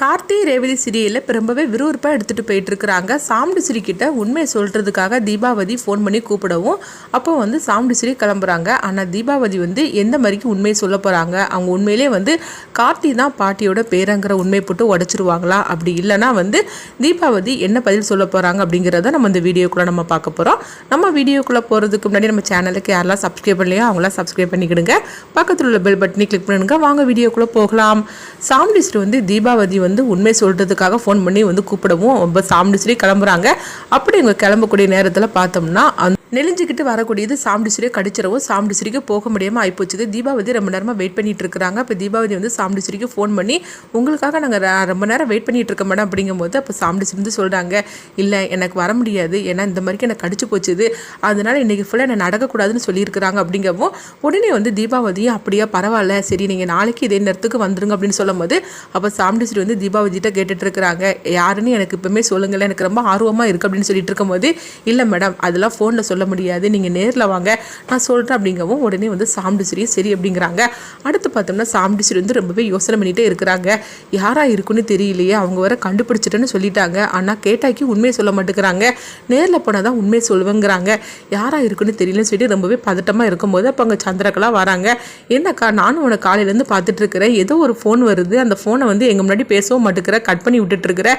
கார்த்தி ரேவதி சிரியலில் ரொம்பவே விறுவிறுப்பாக எடுத்துகிட்டு போயிட்டுருக்குறாங்க. இருக்கிறாங்க கிட்டே கிட்ட உண்மையை சொல்கிறதுக்காக தீபாவதி ஃபோன் பண்ணி கூப்பிடவும் அப்போ வந்து சாமுண்டி கிளம்புறாங்க. ஆனால் தீபாவதி வந்து எந்த மாதிரிக்கு உண்மையை சொல்ல போகிறாங்க அவங்க உண்மையிலே வந்து கார்த்தி தான் பாட்டியோட பேரங்கிற உண்மை போட்டு உடச்சிருவாங்களா? அப்படி இல்லைன்னா வந்து தீபாவதி என்ன பதில் சொல்ல போகிறாங்க அப்படிங்கிறத நம்ம இந்த வீடியோக்குள்ளே நம்ம பார்க்க போகிறோம் நம்ம வீடியோக்குள்ளே போகிறதுக்கு முன்னாடி நம்ம சேனலுக்கு யாரெல்லாம் சப்ஸ்கிரைப் பண்ணலையோ அவங்களாம் சப்ஸ்கிரைப் பண்ணிக்கிடுங்க. பக்கத்தில் உள்ள பெல் பட்டனை கிளிக் பண்ணுங்க. வாங்க வீடியோக்குள்ளே போகலாம். சாமுண்டிஸ்ட் வந்து தீபாவதி வந்து உண்மை சொல்கிறதுக்காக ஃபோன் பண்ணி வந்து கூப்பிடவும் ரொம்ப சாமுண்டிஸ்ரீ கிளம்புறாங்க. அப்படி இவங்க கிளம்பக்கூடிய நேரத்தில் பார்த்தோம்னா நெலிஞ்சிக்கிட்டு வரக்கூடியது வரக்கூடியது சாமுண்டிஸ்ரீயை கடிச்சிடவும் சாமுண்டிஸ்ரீக்கு போக முடியாமல் ஆகிப்போச்சுது தீபாவதி ரொம்ப நேரமாக வெயிட் பண்ணிட்டு இருக்கிறாங்க. இப்போ தீபாவதி வந்து சாமுண்டிஸ்ரீக்கு ஃபோன் பண்ணி உங்களுக்காக நாங்கள் ரொம்ப நேரம் வெயிட் பண்ணிட்டு இருக்க மேடம் அப்படிங்கும்போது அப்போ சாமுண்டிஸ்ரீ வந்து சொல்கிறாங்க இல்லை எனக்கு வர முடியாது. ஏன்னா இந்த மாதிரிக்கு எனக்கு கடிச்சு போச்சுது. அதனால இன்னைக்கு ஃபுல்லாக என்னை நடக்கக்கூடாதுன்னு சொல்லியிருக்கிறாங்க அப்படிங்கவும் உடனே வந்து தீபாவதியும் அப்படியா பரவாயில்ல. சரி நீங்கள் நாளைக்கு இதே நேரத்துக்கு வந்துருங்க அப்படின்னு சொல்லும்போது அப்போ சாமுண்டிஸ்ரீ வந்து தீபாவதிட்ட கேட்டுட்டு இருக்கிறாங்க யாருன்னு எனக்கு இப்பவுமே சொல்லுங்களேன். எனக்கு ரொம்ப ஆர்வமாக இருக்குது அப்படின்னு சொல்லிட்டு இருக்கும்போது இல்லை மேடம் அதெல்லாம் ஃபோனில் சொல்ல முடியாது. நீங்கள் நேரில் வாங்க. நான் சொல்கிறேன் அப்படிங்கவும் உடனே வந்து சாமுண்டிஸ்ரீ சரி அப்படிங்கிறாங்க. அடுத்து பார்த்தோம்னா சாமுண்டிஸ்ரீ வந்து ரொம்பவே யோசனை பண்ணிகிட்டே இருக்கிறாங்க. யாரா இருக்குன்னு தெரியலையே. அவங்க வர கண்டுபிடிச்சிட்டேன்னு சொல்லிட்டாங்க. ஆனால் கேட்டாக்கி உண்மையை சொல்ல மாட்டேங்கிறாங்க. நேரில் போனால் தான் உண்மையை சொல்லுவேங்கிறாங்க. யாரா இருக்குன்னு தெரியலன்னு சொல்லிட்டு ரொம்பவே பதட்டமாக இருக்கும்போது அப்போ அங்கே சந்திரகலா வராங்க. என்னக்கா நானும் உனக்கு காலையிலேருந்து பார்த்துட்டு இருக்கிறேன். ஏதோ ஒரு ஃபோன் வருது. அந்த ஃபோனை வந்து எங்கள் முன்னாடி பேசவும் மாட்டேங்கிற. கட் பண்ணி விட்டுட்டு இருக்கிற.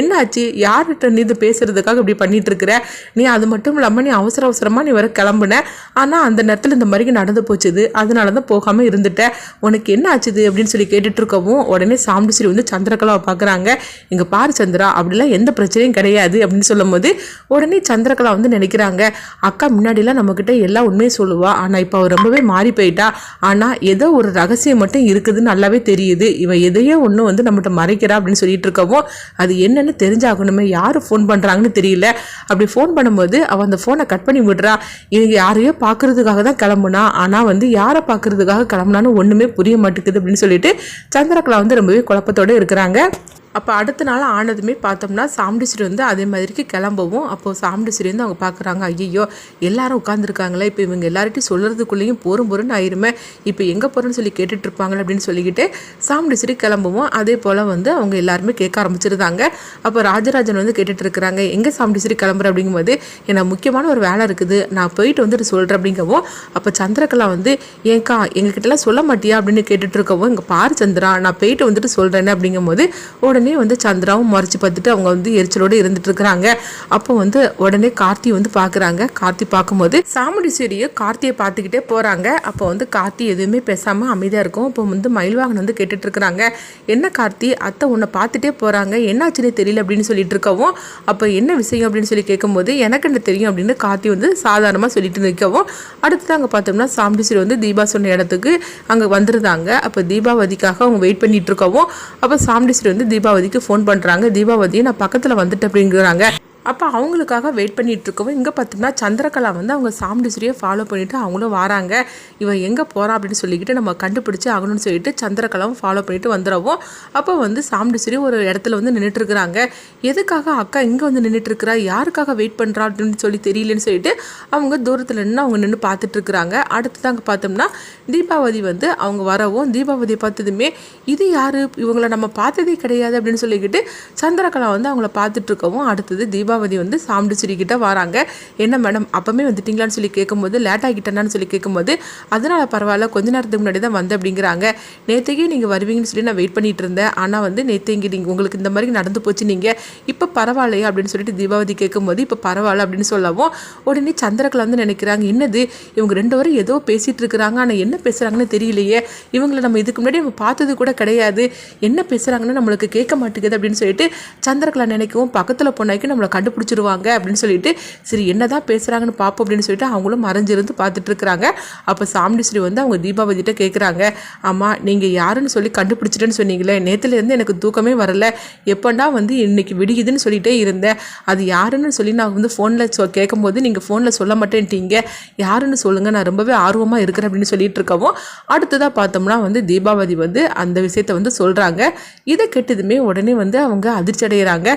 என்னாச்சு? யார்கிட்ட நீ இது பேசுறதுக்காக இப்படி பண்ணிட்டு இருக்கிற? நீ அது மட்டும் இல்லாமல் நீ அவசர அவசரமாக நீ வர கிளம்புனேன் ஆனால் அந்த நேரத்தில் இந்த மாதிரி நடந்து போச்சுது. அதனால தான் போகாமல் இருந்துட்டேன் உனக்கு என்ன ஆச்சுது அப்படின்னு சொல்லி கேட்டுட்ருக்கவும் உடனே சாமுண்டிஸ்ரீ வந்து சந்திரகலாவை பார்க்குறாங்க இங்கே பாரு சந்திரா அப்படிலாம் எந்த பிரச்சனையும் கிடையாது அப்படின்னு சொல்லும்போது உடனே சந்திரகலா வந்து நினைக்கிறாங்க. அக்கா முன்னாடிலாம் நம்மக்கிட்ட எல்லா உண்மையும் சொல்லுவா. ஆனால் இப்போ அவள் ரொம்பவே மாறி போயிட்டா. ஆனால் ஏதோ ஒரு ரகசியம் மட்டும் இருக்குதுன்னு நல்லாவே தெரியுது. இவன் எதையோ ஒன்று வந்து நம்மகிட்ட மறைக்கிறா அப்படின்னு சொல்லிட்டு இருக்கவும் அது என்னன்னு தெரிஞ்சாகணுமே. யார் ஃபோன் பண்ணுறாங்கன்னு தெரியல. அப்படி ஃபோன் பண்ணும்போது அவன் அந்த ஃபோனை கட் பண்ணி விடுறா. இது யாரையோ பார்க்கறதுக்காக தான் கிளம்புனா. ஆனால் வந்து யாரை பார்க்கறதுக்காக கிளம்புனான்னு ஒன்றுமே புரிய மாட்டேங்குது அப்படின்னு சொல்லிட்டு சந்திரகலா வந்து ரொம்பவே குழப்பத்தோடு இருக்கிறாங்க. அப்போ அடுத்த நாள் ஆனதுமே பார்த்தோம்னா சாமுண்டிஸ்ரீ வந்து அதே மாதிரிக்கு கிளம்பவும். அப்போது சாமுண்டிஸ்ரீ வந்து அவங்க பார்க்குறாங்க ஐயோ எல்லாரும் உட்காந்துருக்காங்களே இப்போ இவங்க எல்லார்ட்டையும் சொல்கிறதுக்குள்ளேயும் போரும் போருன்னு ஆயிருமே இப்போ எங்கே போகிறேன்னு சொல்லி கேட்டுட்டு இருப்பாங்களே அப்படின்னு சொல்லிக்கிட்டு சாமுண்டிஸ்ரீ கிளம்பவும். அதே போல் வந்து அவங்க எல்லாருமே கேட்க ஆரம்பிச்சிருந்தாங்க. அப்போ ராஜராஜன் வந்து கேட்டுட்டு இருக்கிறாங்க எங்கே சாமுண்டிஸ்ரீ கிளம்புற? அப்படிங்கும்போது எனக்கு முக்கியமான ஒரு வேலை இருக்குது நான் போயிட்டு வந்துட்டு சொல்கிறேன் அப்படிங்கவும் அப்போ சந்திரகலா வந்து ஏன்க்கா எங்ககிட்டலாம் சொல்ல மாட்டியா? அப்படின்னு கேட்டுட்டு இருக்கவும் இங்கே பாரு சந்திரா நான் போயிட்டு வந்துட்டு சொல்கிறேன்னு அப்படிங்கும்போது உடனே வந்து சந்திராவும் மறைச்சு பார்த்துட்டு அவங்க வந்து எரிச்சலோடு இருந்துட்டு இருக்கிறாங்க. அப்போ வந்து உடனே கார்த்தி வந்து பார்க்குறாங்க. கார்த்தி பார்க்கும்போது சாமுண்டீஸ்வரியை கார்த்தியை பார்த்துக்கிட்டே போகிறாங்க அப்போ வந்து கார்த்தி எதுவுமே பேசாமல் அமைதியாக இருக்கும். அப்போ வந்து மயில்வாகன் வந்து கேட்டுட்ருக்குறாங்க என்ன கார்த்தி? அத்தை உன்னை பார்த்துட்டே போகிறாங்க என்னாச்சுன்னு தெரியல அப்படின்னு சொல்லிட்டு இருக்கவும் அப்போ என்ன விஷயம்? அப்படின்னு சொல்லி கேட்கும்போது எனக்கு என்ன தெரியும் அப்படின்னு கார்த்தி வந்து சாதாரணமாக சொல்லிட்டு நிற்கவும் அடுத்து அங்கே பார்த்தோம்னா சாமுண்டீஸ்வரி வந்து தீபா சொன்ன இடத்துக்கு அங்கே வந்துருந்தாங்க. அப்போ தீபாவதிக்காக அவங்க வெயிட் பண்ணிட்டு இருக்கவும் அப்போ சாமுண்டீஸ்வரி வந்து தீபாவதிக்கு ஃபோன் பண்ணுறாங்க தீபாவதி நான் பக்கத்தில் வந்துட்டு அப்படிங்கிறாங்க. அப்போ அவங்களுக்காக வெயிட் பண்ணிட்டு இருக்கவும் இங்கே பார்த்தோம்னா சந்திரகலா வந்து அவங்க சாமுண்டீஸ்வரியை ஃபாலோ பண்ணிவிட்டு அவங்களும் வராங்க. இவன் எங்கே போகிறான் அப்படின்னு சொல்லிக்கிட்டு நம்ம கண்டுபிடிச்சி ஆகணும்னு சொல்லிட்டு சந்திரகலாவும் ஃபாலோ பண்ணிட்டு வந்துடவும். அப்போ வந்து சாமுண்டீஸ்வரி ஒரு இடத்துல வந்து நின்றுட்டுருக்குறாங்க எதுக்காக அக்கா இங்கே வந்து நின்றுட்டுருக்குறா யாருக்காக வெயிட் பண்ணுறா அப்படின்னு சொல்லி தெரியலன்னு சொல்லிட்டு அவங்க தூரத்தில் நின்று அவங்க நின்று பார்த்துட்ருக்குறாங்க அடுத்து அங்கே பார்த்தோம்னா தீபாவதி வந்து அவங்க வரவும் தீபாவதியை பார்த்ததுமே இது யார்? இவங்கள நம்ம பார்த்ததே கிடையாது அப்படின்னு சொல்லிக்கிட்டு சந்திரகலா வந்து அவங்கள பார்த்துட்ருக்கவும் அடுத்தது தீபாவளி தீபாவதி வந்து சாமுண்டிச்சேரி கிட்ட வராங்க. என்ன மேடம் அப்போவுமே வந்துட்டிங்களான்னு சொல்லி கேட்கும்போது லேட் ஆகிட்டேனான்னு சொல்லி கேட்கும்போது அதனால் பரவாயில்ல கொஞ்ச நேரத்துக்கு முன்னாடி தான் வந்து அப்படிங்கிறாங்க. நேற்றுக்கே நீங்கள் வருவீங்கன்னு சொல்லி நான் வெயிட் பண்ணிகிட்டு இருந்தேன். ஆனால் வந்து நேற்று இங்கே நீங்கள் உங்களுக்கு இந்த மாதிரி நடந்து போச்சு நீங்கள் இப்போ பரவாயில்லையா? அப்படின்னு சொல்லிட்டு தீபாவதி கேட்கும்போது இப்போ பரவாயில்ல அப்படின்னு சொல்லவும் உடனே சந்திரகலா வந்து நினைக்கிறாங்க. என்னது? இவங்க ரெண்டு வரும் ஏதோ பேசிகிட்டு இருக்கிறாங்க. ஆனால் என்ன பேசுகிறாங்கன்னு தெரியலையே. இவங்களை நம்ம இதுக்கு முன்னாடி நம்ம பார்த்தது கூட கிடையாது. என்ன பேசுகிறாங்கன்னு நம்மளுக்கு கேட்க மாட்டேங்குது அப்படின்னு சொல்லிட்டு சந்திரகலா நினைக்கவும் பக்கத்தில் போனாக்கி நம்மளை கண்டுபிடிச்சிருவாங்க அப்படின்னு சொல்லிட்டு சரி என்னதான் பேசுகிறாங்கன்னு பார்ப்போம் அப்படின்னு சொல்லிட்டு அவங்களும் மறைஞ்சிருந்து பார்த்துட்டு இருக்கிறாங்க. அப்போ சாமுண்டீஸ்வரி வந்து அவங்க தீபாவதிட்ட கேட்குறாங்க ஆமாம் நீங்கள் யாருன்னு சொல்லி கண்டுபிடிச்சிட்டேன்னு சொன்னீங்களே நேற்றுலேருந்து எனக்கு தூக்கமே வரல. எப்போண்டா வந்து இன்னைக்கு விடியுதுன்னு சொல்லிட்டே இருந்தேன் அது யாருன்னு சொல்லி நான் வந்து ஃபோனில் சொ கேட்கும்போது நீங்கள் ஃபோனில் சொல்ல மாட்டேன்ட்டீங்க. யாருன்னு சொல்லுங்கள் நான் ரொம்பவே ஆர்வமாக இருக்கிறேன் அப்படின்னு சொல்லிட்டு இருக்கவும் அடுத்ததாக பார்த்தோம்னா வந்து தீபாவதி வந்து அந்த விஷயத்த வந்து சொல்கிறாங்க இதை கெட்டதுமே உடனே வந்து அவங்க அதிர்ச்சி அடைகிறாங்க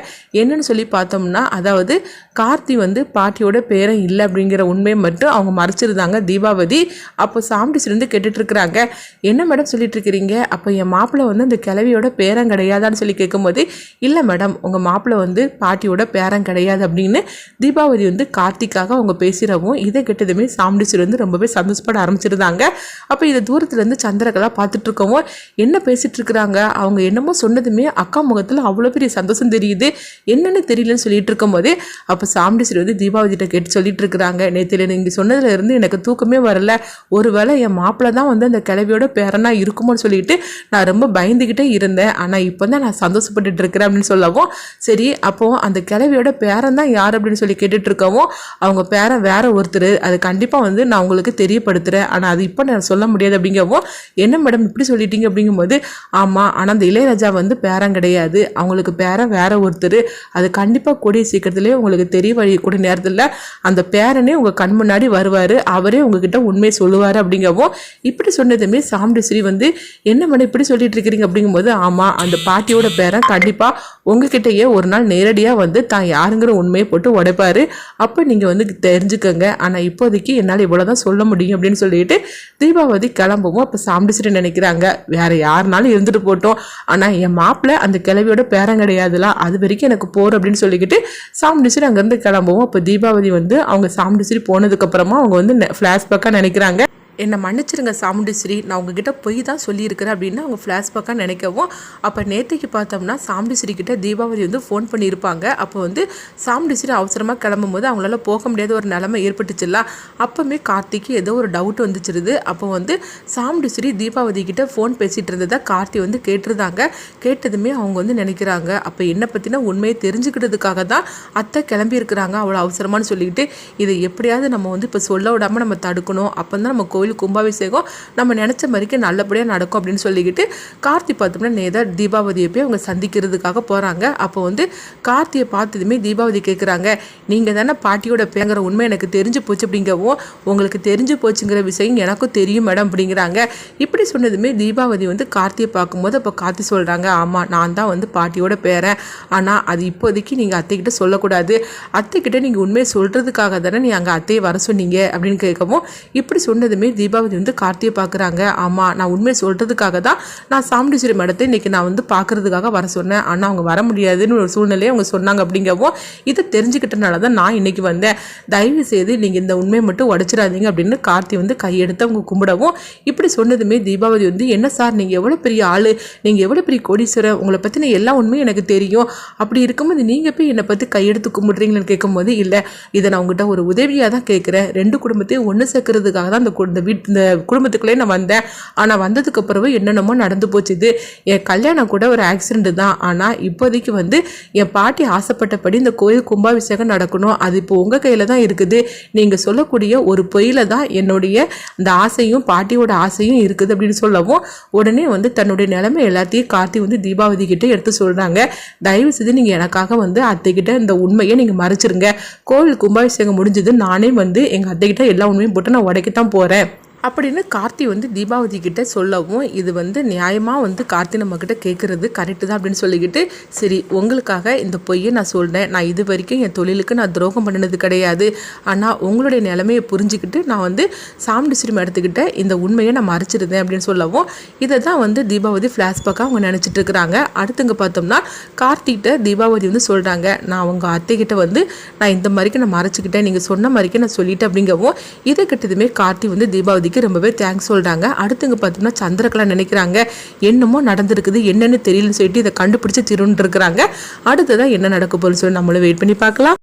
என்னன்னு சொல்லி பார்த்தோம்னா அதாவது கார்த்தி வந்து பாட்டியோட பேரன் இல்லை அப்படிங்கிற உண்மையை மட்டும் அவங்க மறைச்சிருந்தாங்க தீபாவதி. அப்போ சாம்பிடிச்சிருந்து வந்து என்ன மேடம் சொல்லிட்டுருக்கிறீங்க அப்போ என் மாப்பிள்ளை வந்து அந்த கிளவியோட பேரன் கிடையாதான்னு சொல்லி கேட்கும்போது இல்லை மேடம் உங்கள் மாப்பிள்ளை வந்து பாட்டியோட பேரன் கிடையாது அப்படின்னு தீபாவதி வந்து கார்த்திக்காக அவங்க பேசுகிறவும் இதை கெட்டதுமே சாம்பிடிச்சிரு வந்து ரொம்பவே சந்தோஷப்பட ஆரம்பிச்சிருந்தாங்க. அப்போ இதை தூரத்துலேருந்து சந்திரகலா பார்த்துட்டு என்ன பேசிகிட்ருக்குறாங்க அவங்க என்னமோ சொன்னதுமே அக்கா முகத்தில் அவ்வளோ பெரிய சந்தோஷம் தெரியுது. என்னென்னு தெரியலன்னு சொல்லிட்டு இருக்கும்போது அப்போ சாம்பிடிச்சர் வந்து தீபாவதிட்ட கேட்டு சொல்லிட்டு இருக்கிறாங்க நேற்று நீங்கள் சொன்னதுல இருந்து எனக்கு தூக்கமே வரல. ஒருவேளை என் மாப்பிள்ளை தான் வந்து அந்த கிளவியோட பேரனா இருக்குமோன்னு சொல்லிட்டு நான் ரொம்ப பயந்துக்கிட்டே இருந்தேன். ஆனால் இப்போ தான் நான் சந்தோஷப்பட்டுட்டு இருக்கிறேன் அப்படின்னு சொல்லவும் சரி அப்போ அந்த கிளவியோட பேரன் தான் யார் அப்படின்னு சொல்லி கேட்டுட்டு இருக்கவும் அவங்க பேரன் வேற ஒருத்தர் அது கண்டிப்பாக வந்து நான் உங்களுக்கு தெரியப்படுத்துகிறேன் ஆனால் அது இப்போ நான் சொல்ல முடியாது அப்படிங்கவும் என்ன மேடம் இப்படி சொல்லிட்டீங்க அப்படிங்கும்போது ஆமாம் ஆனால் அந்த இளையராஜா வந்து பேரன் கிடையாது. அவங்களுக்கு பேரன் வேற ஒருத்தர். அது கண்டிப்பாக கூடிய சீக்கிரத்துலேயே உங்களுக்கு தெரிய வழியக்கூடிய நேரத்தில் அந்த பேரனே உங்கள் கண் முன்னாடி வருவார். அவரே உங்ககிட்ட உண்மையை சொல்லுவார் அப்படிங்கவும் இப்படி சொன்னதுமே சாமுண்டேஸ்வரி வந்து என்ன மேடம் இப்படி சொல்லிட்டு இருக்கிறீங்க? அப்படிங்கும்போது ஆமாம் அந்த பாட்டியோட பேரன் கண்டிப்பாக உங்ககிட்டயே ஒரு நாள் நேரடியாக வந்து தான் யாருங்கிற உண்மையை போட்டு உடைப்பார். அப்போ நீங்கள் வந்து தெரிஞ்சுக்கோங்க. ஆனால் இப்போதைக்கு என்னால் இவ்வளோ தான் சொல்ல முடியும் அப்படின்னு சொல்லிட்டு தீபாவதி கிளம்பவும். அப்போ சாமுண்டேஸ்வரி நினைக்கிறாங்க வேறு யாருனாலும் இருந்துட்டு போட்டோம். ஆனால் என் மாப்பிள்ளை அந்த கிளவியோட பேரன் கிடையாதுல. அது வரைக்கும் எனக்கு போகிற அப்படின்னு சொல்லிக்கிட்டு சாமுண்டேஸ்வரி அங்கேருந்து கிளம்புவோம். அப்போ தீபாவளி வந்து அவங்க சாமுண்டேஸ்வரி போனதுக்கப்புறமா அவங்க வந்து ஃப்ளாஷ்பேக்காக நினைக்கிறாங்க. என்னை மன்னிச்சிருங்க சாமுண்டீஸ்வரி நான் உங்ககிட்ட பொய் தான் சொல்லியிருக்கிறேன் அப்படின்னு அவங்க ஃப்ளாஷ்பேக்காக நினைக்கவும். அப்போ நேற்றைக்கு பார்த்தோம்னா சாமுண்டீஸ்வரி கிட்ட தீபாவளி வந்து ஃபோன் பண்ணியிருப்பாங்க. அப்போ வந்து சாமுண்டீஸ்வரி அவசரமாக கிளம்பும் போது அவங்களால போக முடியாத ஒரு நிலைமை ஏற்பட்டுச்சுல்ல. அப்போவுமே கார்த்திக்கு ஏதோ ஒரு டவுட் வந்துச்சிருது. அப்போ வந்து சாமுண்டீஸ்வரி தீபாவதி கிட்ட ஃபோன் பேசிகிட்டு இருந்ததை கார்த்தி வந்து கேட்டிருந்தாங்க. கேட்டதுமே அவங்க வந்து நினைக்கிறாங்க. அப்போ என்னை பற்றின உண்மையை தெரிஞ்சுக்கிட்டதுக்காக தான் அத்தை கிளம்பியிருக்கிறாங்க. அவ்வளோ அவசரமானு சொல்லிக்கிட்டு இதை எப்படியாவது நம்ம வந்து இப்போ சொல்ல விடாமல் நம்ம தடுக்கணும். அப்போ தான் நம்ம கோவில் கும்பாபிஷேகம் நம்ம நினச்ச மாதிரிக்கு நல்லபடியாக நடக்கும் அப்படின்னு சொல்லிக்கிட்டு கார்த்தி பார்த்தோம்னா நேதா தீபாவதியை போய் அவங்க சந்திக்கிறதுக்காக போகிறாங்க அப்போ வந்து கார்த்தியை பார்த்ததுமே தீபாவதி கேட்குறாங்க நீங்கள் தானே பாட்டியோட பேங்கிற உண்மை எனக்கு தெரிஞ்சு போச்சு அப்படிங்கவும் உங்களுக்கு தெரிஞ்சு போச்சுங்கிற விஷயம் எனக்கும் தெரியும் மேடம் அப்படிங்கிறாங்க. இப்படி சொன்னதுமே தீபாவதி வந்து கார்த்தியை பார்க்கும்போது அப்போ கார்த்தி சொல்கிறாங்க ஆமாம் நான் தான் வந்து பாட்டியோட பேரன். ஆனால் அது இப்போதைக்கு நீங்கள் அத்தைக்கிட்ட சொல்லக்கூடாது. அத்தைக்கிட்ட நீங்கள் உண்மையை சொல்கிறதுக்காக தானே நீ அங்கே அத்தையை வர சொன்னீங்க. அப்படின்னு கேட்கவும் இப்படி சொன்னதுமே தீபாவளி வந்து கார்த்தியை பார்க்குறாங்க. ஆமாம் நான் உண்மையை சொல்கிறதுக்காக தான் நான் சாமுண்டீஸ்வரி மடத்தை இன்றைக்கி நான் வந்து பார்க்குறதுக்காக வர சொன்னேன். ஆனால் அவங்க வர முடியாதுன்னு ஒரு சூழ்நிலையை அவங்க சொன்னாங்க அப்படிங்கவும் இதை தெரிஞ்சுக்கிட்டனால தான் நான் இன்றைக்கி வந்தேன். தயவு செய்து நீங்கள் இந்த உண்மையை மட்டும் உடச்சிடாதீங்க அப்படின்னு கார்த்தி வந்து கையெடுத்து அவங்க கும்பிடவும் இப்படி சொன்னதுமே தீபாவளி வந்து என்ன சார் நீங்கள் எவ்வளோ பெரிய ஆள் நீங்கள் எவ்வளோ பெரிய கோடீஸ்வரர் உங்களை பற்றின எல்லா உண்மையும் எனக்கு தெரியும். அப்படி இருக்கும்போது நீங்கள் போய் என்னை பற்றி கையெடுத்து கும்பிட்றீங்கன்னு கேட்கும்போது இல்லை இதை நான் உங்கள்கிட்ட ஒரு உதவியாக தான் கேட்குறேன். ரெண்டு குடும்பத்தையும் ஒன்று சேர்க்கறதுக்காக தான் அந்த இந்த வீட் இந்த குடும்பத்துக்குள்ளே நான் வந்தேன். ஆனால் வந்ததுக்கு பிறகு என்னென்னமோ நடந்து போச்சு. இது என் கல்யாணம் கூட ஒரு ஆக்சிடென்ட் தான். ஆனால் இப்போதைக்கு வந்து என் பாட்டி ஆசைப்பட்டபடி இந்த கோயில் கும்பாபிஷேகம் நடக்கணும். அது இப்போ உங்கள் கையில் தான் இருக்குது. நீங்கள் சொல்லக்கூடிய ஒரு பொயில தான் என்னுடைய இந்த ஆசையும் பாட்டியோட ஆசையும் இருக்குது அப்படின்னு சொல்லவும் உடனே வந்து தன்னுடைய நிலைமை எல்லாத்தையும் கார்த்தி வந்து தீபாவதி கிட்டே எடுத்து சொல்கிறாங்க தயவு செய்து நீங்கள் எனக்காக வந்து அத்தைக்கிட்ட இந்த உண்மையை நீங்கள் மறைச்சிருங்க. கோவில் கும்பாபிஷேகம் முடிஞ்சது. நானே வந்து எங்கள் அத்தைக்கிட்ட எல்லா உண்மையும் போட்டு நான் உடைக்கத்தான் போகிறேன் அப்படின்னு கார்த்தி வந்து தீபாவதி கிட்ட சொல்லவும் இது வந்து நியாயமாக வந்து கார்த்தி நம்மக்கிட்ட கேட்குறது கரெக்டு தான் அப்படின்னு சொல்லிக்கிட்டு சரி உங்களுக்காக இந்த பொய்யை நான் சொல்கிறேன் நான் இது வரைக்கும் என் தொழிலுக்கு நான் துரோகம் பண்ணினது கிடையாது. ஆனால் உங்களுடைய நிலைமையை புரிஞ்சுக்கிட்டு நான் வந்து சாமுண்டீஸ்வரி எடுத்துக்கிட்ட இந்த உண்மையை நான் மறைச்சிருந்தேன் அப்படின்னு சொல்லவும் இதை தான் வந்து தீபாவதி ஃப்ளாஷ்பேக்காக அவங்க நினச்சிட்டு இருக்கிறாங்க. அடுத்துங்க பார்த்தோம்னா கார்த்திகிட்ட தீபாவதி வந்து சொல்கிறாங்க நான் உங்கள் அத்தைக்கிட்ட வந்து நான் இந்த மாதிரிக்கு நான் மறைச்சிக்கிட்டேன். நீங்கள் சொன்ன மாதிரிக்கு நான் சொல்லிட்டேன். அப்படிங்கவும் இதை கிட்டதுமே கார்த்தி வந்து தீபாவதி தம்பதிக்கு ரொம்பவே தேங்க்ஸ் சொல்கிறாங்க அடுத்துங்க பார்த்தோம்னா சந்திரகலா நினைக்கிறாங்க. என்னமோ நடந்திருக்குது என்னன்னு தெரியலன்னு சொல்லிட்டு இதை கண்டுபிடிச்சி திருன்னு இருக்கிறாங்க. அடுத்ததான் என்ன நடக்க போகுதுன்னு சொல்லி நம்மளும் வெயிட் பண்ணி பார்க்கலாம்.